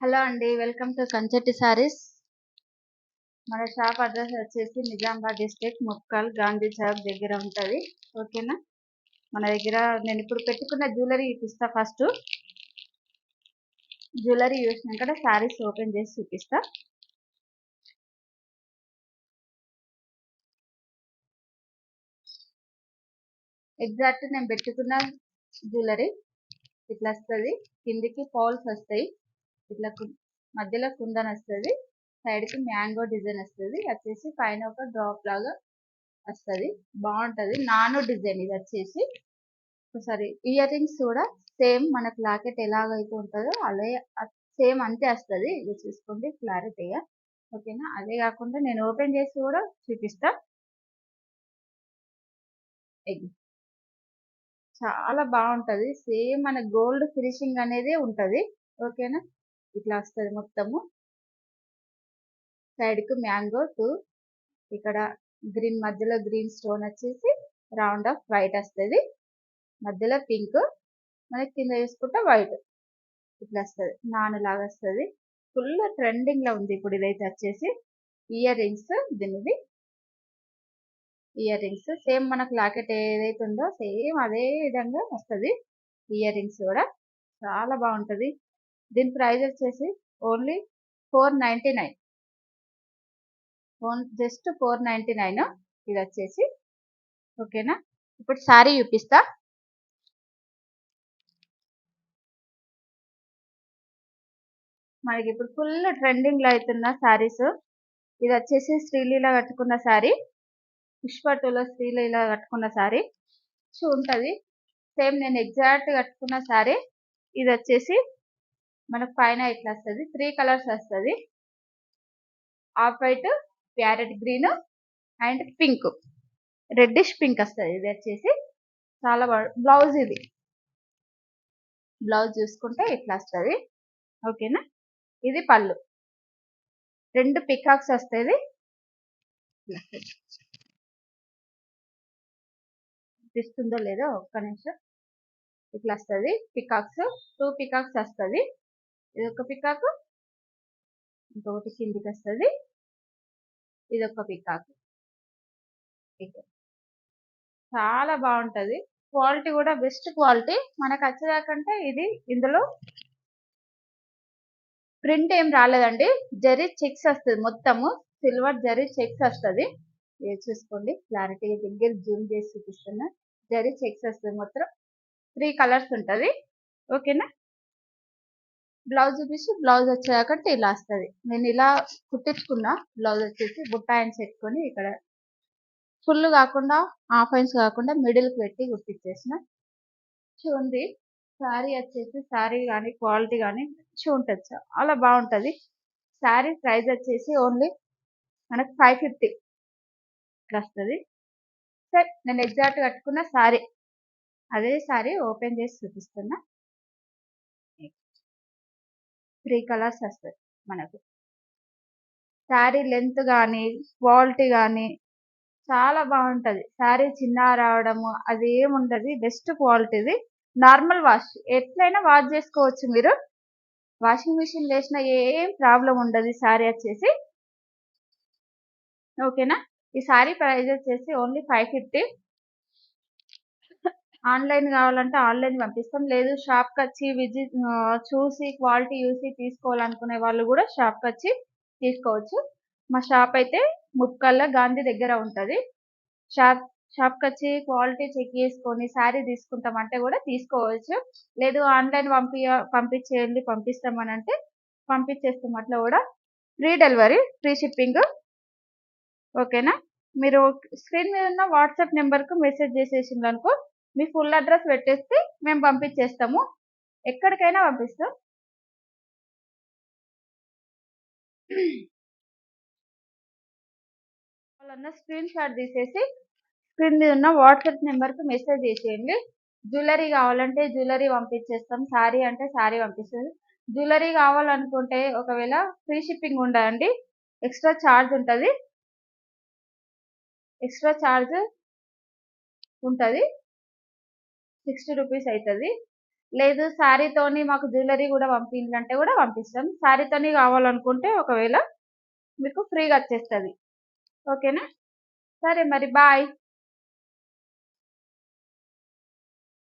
Hello అండి welcome to Kanchetti saris. మన shop address వచ్చేసి నిజామాబాద్ డిస్ట్రిక్ట్ ముక్కల్ గాంధీ చౌక్ దగ్గర ఉంటుంది. ఓకేనా? మన దగ్గర నేను ఇప్పుడు పెట్టుకున్న జ్యువెలరీ చూపిస్తా ఫస్ట్. జ్యువెలరీ చూసినాక సారీస్ ఓపెన్ చేసి చూపిస్తా. ఎగ్జాక్ట్ నేను పెట్టుకున్న జ్యువెలరీ ఇట్లా వస్తుంది కిందికి ఫాల్స్ వస్తాయి. ఇట్లా కు- మధ్యలో కుందన్ వస్తుంది సైడ్కి మ్యాంగో డిజైన్ వస్తుంది వచ్చేసి పైన ఒక డ్రాప్ లాగా వస్తుంది బాగుంటుంది. నానో డిజైన్ ఇది వచ్చేసి. ఒకసారి ఇయర్ రింగ్స్ కూడా సేమ్ మనకు లాకెట్ ఎలాగైతే ఉంటుందో అదే సేమ్ అంతే వస్తుంది. ఇది చూసుకోండి క్లారిటీగా. ఓకేనా? అదే కాకుండా నేను ఓపెన్ చేసి కూడా చూపిస్తా. ఇది చాలా బాగుంటుంది. సేమ్ మన గోల్డ్ ఫినిషింగ్ అనేది ఉంటుంది. ఓకేనా? ఇట్లా వస్తుంది మొత్తము. సైడ్కు మ్యాంగో టూ. ఇక్కడ గ్రీన్ మధ్యలో గ్రీన్ స్టోన్ వచ్చేసి రౌండ్ ఆఫ్ వైట్ వస్తుంది. మధ్యలో పింక్. మనకి కింద వేసుకుంటే వైట్. ఇట్లా వస్తుంది. నాను లాగా వస్తుంది. ఫుల్ ట్రెండింగ్లో ఉంది ఇప్పుడు ఇదైతే వచ్చేసి. ఇయర్ రింగ్స్ దీనిది ఇయర్ రింగ్స్ సేమ్ మనకు లాకెట్ ఏదైతే ఉందో సేమ్ అదే విధంగా వస్తుంది. ఇయర్ రింగ్స్ కూడా. చాలా బాగుంటది. దీని ప్రైస్ వచ్చేసి only four ninety nine. Own just four ninety nine ఇది వచ్చేసి. ఓకేనా? ఇప్పుడు శారీ చూపిస్తా. మనకి ఇప్పుడు ఫుల్ ట్రెండింగ్లో అవుతున్న శారీస్. ఇది వచ్చేసి శ్రీలీల కట్టుకున్న శారీ. పుష్పటులో శ్రీలీల కట్టుకున్న శారీ. సో ఉంటుంది. సేమ్ నేను ఎగ్జాక్ట్ కట్టుకున్న శారీ. ఇది వచ్చేసి మనకు పైన ఇట్లా వస్తుంది? త్రీ కలర్స్ వస్తుంది. Off white parrot green and pink reddish pink వస్తుంది. ఇది వచ్చేసి చాలా బ్లౌజ్ ఇది. బ్లౌజ్ చూసుకుంటే ఇట్లా వస్తుంది? ఓకేనా ఇది పళ్ళు. రెండు పికాక్స్ వస్తుంది. ఇస్తుందో లేదో ఒక్క నిమిషం. ఇట్లా వస్తుంది? పికాక్స్ టూ పికాక్స్ వస్తుంది. ఇది ఒక పికాకు. ఇంకొకటి కిందికి వస్తుంది. ఇది ఒక పికాకు చాలా బాగుంటుంది. క్వాలిటీ కూడా బెస్ట్ క్వాలిటీ. మనకు వచ్చేదాకంటే ఇది ఇందులో ప్రింట్ ఏం రాలేదండి. జరీ చెక్స్ వస్తుంది మొత్తము. సిల్వర్ జరీ చెక్స్ వస్తుంది. చూసుకోండి. క్లారిటీ దగ్గర జూమ్ చేసి చూపిస్తున్నా. జరీ చెక్స్ వస్తుంది మొత్తం. త్రీ కలర్స్ ఉంటుంది. ఓకేనా? బ్లౌజ్ చూపించి బ్లౌజ్ వచ్చేదాకంటే ఇలా వస్తుంది. నేను ఇలా కుట్టించుకున్నా బ్లౌజ్ వచ్చేసి బుట్ట హ్యాండ్స్ పెట్టుకొని ఇక్కడ ఫుల్ కాకుండా హాఫ్ ఐన్స్ కాకుండా మిడిల్కి పెట్టి కుట్టించేసిన చూడండి శారీ వచ్చేసి శారీ కానీ క్వాలిటీ కానీ మంచిగా ఉంటుంది. చాలా బాగుంటుంది. శారీ ప్రైస్ వచ్చేసి ఓన్లీ మనకు ఫైవ్ ఫిఫ్టీ ఇట్లా వస్తుంది. సరే నేను ఎగ్జాక్ట్ కట్టుకున్న శారీ అదే శారీ ఓపెన్ చేసి చూపిస్తున్నా. త్రీ కలర్స్ వస్తాయి మనకు. శారీ లెంత్ కానీ క్వాలిటీ కానీ చాలా బాగుంటది. శారీ చిన్న రావడము అది ఏముండదు బెస్ట్ క్వాలిటీది. Normal wash. ఎట్లయినా వాష్ చేసుకోవచ్చు మీరు. వాషింగ్ మిషన్ వేసిన ఏం ప్రాబ్లం ఉండదు శారీ వచ్చేసి. ఓకేనా? ఈ శారీ ప్రైస్ వచ్చేసి ఓన్లీ ఫైవ్ ఫిఫ్టీ. ఆన్లైన్ కావాలంటే ఆన్లైన్ పంపిస్తాం. లేదు షాప్కి వచ్చి విజిట్ చూసి క్వాలిటీ చూసి తీసుకోవాలనుకునే వాళ్ళు కూడా షాప్కి వచ్చి తీసుకోవచ్చు. మా షాప్ అయితే ముక్కల్ల గాంధీ దగ్గర ఉంటుంది. షాప్ షాప్కి వచ్చి క్వాలిటీ చెక్ చేసుకొని శారీ తీసుకుంటామంటే కూడా తీసుకోవచ్చు. లేదు ఆన్లైన్ పంపి పంపించేయండి పంపిస్తామని అంటే పంపించేస్తాం. అట్లా కూడా ఫ్రీ డెలివరీ ఫ్రీ షిప్పింగ్. ఓకేనా? మీరు స్క్రీన్ మీద ఉన్న వాట్సాప్ నెంబర్కు మెసేజ్ చేసేసింది అనుకో మీ ఫుల్ అడ్రస్ పెట్టేస్తే మేము పంపించేస్తాము. ఎక్కడికైనా పంపిస్తాం. వాళ్ళన్న స్క్రీన్ షాట్ తీసేసి స్క్రీన్ మీద ఉన్న వాట్సాప్ నెంబర్కి మెసేజ్ చేసేయండి. జ్యువెలరీ కావాలంటే జ్యువెలరీ పంపించేస్తాం. శారీ అంటే శారీ పంపిస్తాం. జ్యువెలరీ కావాలనుకుంటే ఒకవేళ ఫ్రీ షిప్పింగ్ ఉండదండి ఎక్స్ట్రా ఛార్జ్ ఉంటుంది. ఎక్స్ట్రా ఛార్జ్ ఉంటుంది. సిక్స్టీ రూపీస్ అవుతుంది లేదు శారీతోని మాకు జ్యువెలరీ కూడా పంపించాలంటే కూడా పంపిస్తాం. శారీతోని కావాలనుకుంటే ఒకవేళ మీకు ఫ్రీగా వచ్చేస్తుంది. ఓకేనా? సరే మరి బాయ్.